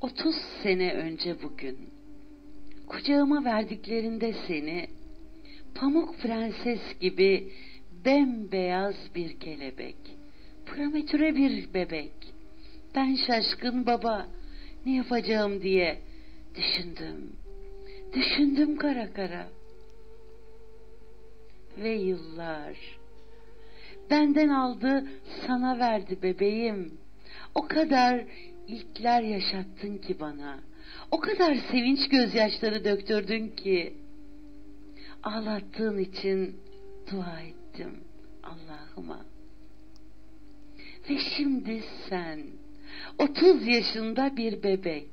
Otuz sene önce bugün kucağıma verdiklerinde seni pamuk prenses gibi bembeyaz bir kelebek, prematüre bir bebek. Ben şaşkın baba ne yapacağım diye düşündüm. Düşündüm kara kara. Ve yıllar benden aldı sana verdi bebeğim. O kadar ilkler yaşattın ki bana. O kadar sevinç gözyaşları döktürdün ki. Ağlattığın için dua ettim Allah'ıma. Ve şimdi sen 30 yaşında bir bebek.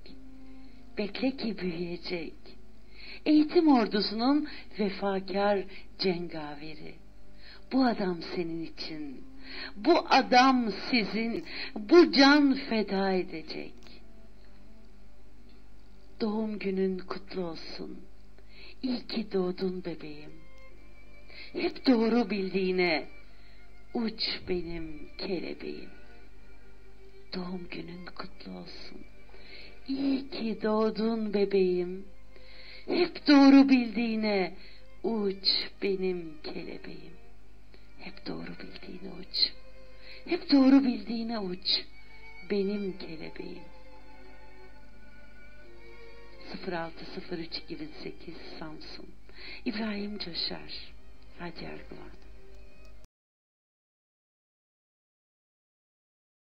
Bekle ki büyüyecek. Eğitim ordusunun vefakar cengaveri. Bu adam senin için. Bu adam sizin. Bu can feda edecek. Doğum günün kutlu olsun. İyi ki doğdun bebeğim. Hep doğru bildiğine uç benim kelebeğim. Doğum günün kutlu olsun. İyi ki doğdun bebeğim. Hep doğru bildiğine uç benim kelebeğim. Hep doğru bildiğine uç. Hep doğru bildiğine uç. Benim kelebeğim. 0603 2008 Samsun İbrahim Coşar Hacı Erguvan